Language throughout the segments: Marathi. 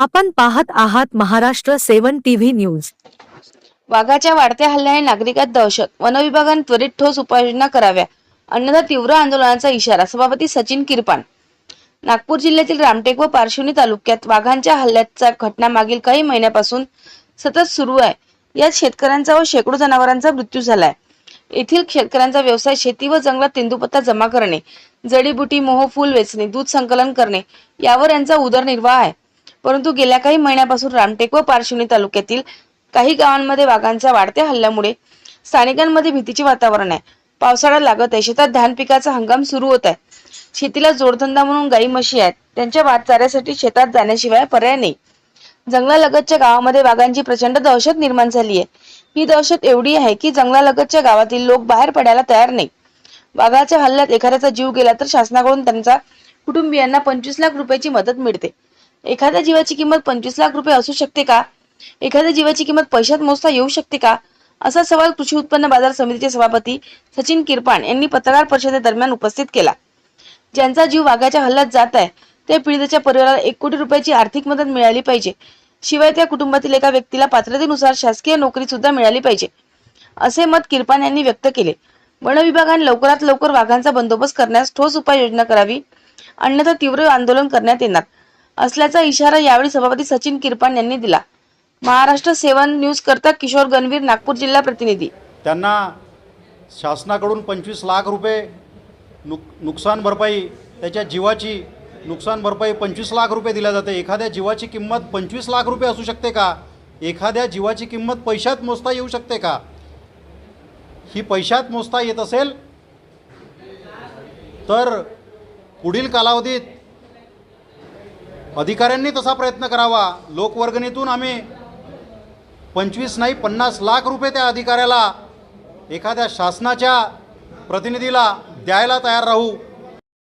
आपण पाहत आहात महाराष्ट्र सेवन टीव्ही न्यूज. वाघाच्या वाढत्या हल्ल्याने नागरिकात दहशत वनविभागाने त्वरित ठोस उपाययोजना कराव्या अन्यथा तीव्र आंदोलनाचा इशारा सभापती सचिन किरपाण नागपूर जिल्ह्यातील रामटेक व पारशिवनी तालुक्यात वाघांच्या हल्ल्याचा घटना मागील काही महिन्यापासून सतत सुरू आहे. यात शेतकऱ्यांचा व शेकडो जनावरांचा मृत्यू झालाय. येथील शेतकऱ्यांचा व्यवसाय शेती व जंगलात तेंदूपत्ता जमा करणे जडीबुटी मोहफूल वेचणे दूध संकलन करणे यावर यांचा उदरनिर्वाह आहे. परंतु गेल्या काही महिन्यापासून रामटेक व पार्श्वनी तालुक्यातील काही गावांमध्ये वाघांच्या वाढत्या हल्ल्यामुळे स्थानिकांमध्ये भीतीचे वातावरण आहे. पावसाळा लागत आहे. शेतात धान पिकाचा हंगाम सुरू होत आहे. शेतीला जोडधंदा म्हणून गाई म्हशी आहेत. त्यांच्या वाटचाऱ्यासाठी शेतात जाण्याशिवाय पर्याय नाही. जंगलालगतच्या गावामध्ये वाघांची प्रचंड दहशत निर्माण झाली आहे. ही दहशत एवढी आहे की जंगलालगतच्या गावातील लोक बाहेर पडायला तयार नाही. वाघाच्या हल्ल्यात एखाद्याचा जीव गेला तर शासनाकडून त्यांचा कुटुंबियांना पंचवीस लाख रुपयाची मदत मिळते. एखाद्या जीवाची किंमत पंचवीस लाख रुपये असू शकते का? एखाद्या जीवाची किंमत पैशात मोजता येऊ शकते का? असा सवाल कृषी उत्पन्न बाजार समितीचे सभापती सचिन किरपाण यांनी पत्रकार परिषदेदरम्यान उपस्थित केला. ज्यांचा जीव वाघाच्या हल्ल्यात जात आहे त्या पीडितेच्या परिवाराला एक कोटी रुपयाची आर्थिक मदत मिळाली पाहिजे. शिवाय त्या कुटुंबातील एका व्यक्तीला पात्रतेनुसार शासकीय नोकरी सुद्धा मिळाली पाहिजे. असे मत किरपाण यांनी व्यक्त केले. वन विभागाने लवकरात लवकर वाघांचा बंदोबस्त करण्यास ठोस उपाययोजना करावी अन्यथा तीव्र आंदोलन करण्यात येणार. असल्याचा इशारा यावेळी सभापती सचिन किरपान यांनी दिला. महाराष्ट्र सेवन न्यूज करता किशोर गणवीर नागपूर जिल्हा प्रतिनिधी. त्यांना शासनाकडून पंचवीस लाख रुपये नुक नुकसान भरपाई त्याच्या जीवाची नुकसान भरपाई पंचवीस लाख रुपये दिल्या जाते. एखाद्या जीवाची किंमत पंचवीस लाख रुपये असू शकते का? एखाद्या जीवाची किंमत पैशात मोजता येऊ शकते का? ही पैशात मोजता येत असेल तर पुढील कालावधीत अधिकाऱ्यांनी तसा प्रयत्न करावा. लोकवर्गणीतून आम्ही पंचवीस नाही पन्नास लाख रुपये त्या अधिकाऱ्याला एखाद्या शासनाच्या प्रतिनिधीला द्यायला तयार राहू.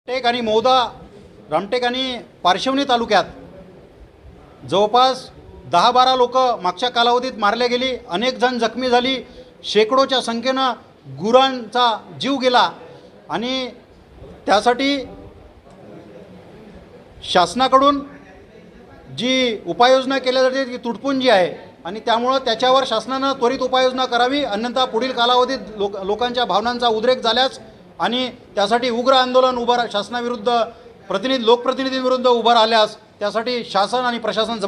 टेक आणि मौदा रामटेक आणि पार्श्वनी तालुक्यात जवळपास दहा बारा लोक मागच्या कालावधीत मारले गेली. अनेक जण जखमी झाली. शेकडोच्या संख्येनं गुरांचा जीव गेला. आणि त्यासाठी शासनाकडून जी उपाययोजना केल्या जाते ती तुटपुंजी आहे. आणि त्यामुळं त्याच्यावर शासनानं त्वरित उपाययोजना करावी. अन्यथा पुढील कालावधीत लोक लोकांच्या भावनांचा उद्रेक झाल्यास आणि त्यासाठी उग्र आंदोलन उभं रा- शासनाविरुद्ध प्रतिनिधी लोकप्रतिनिधींविरुद्ध उभं राहिल्यास त्यासाठी शासन आणि प्रशासन जबाब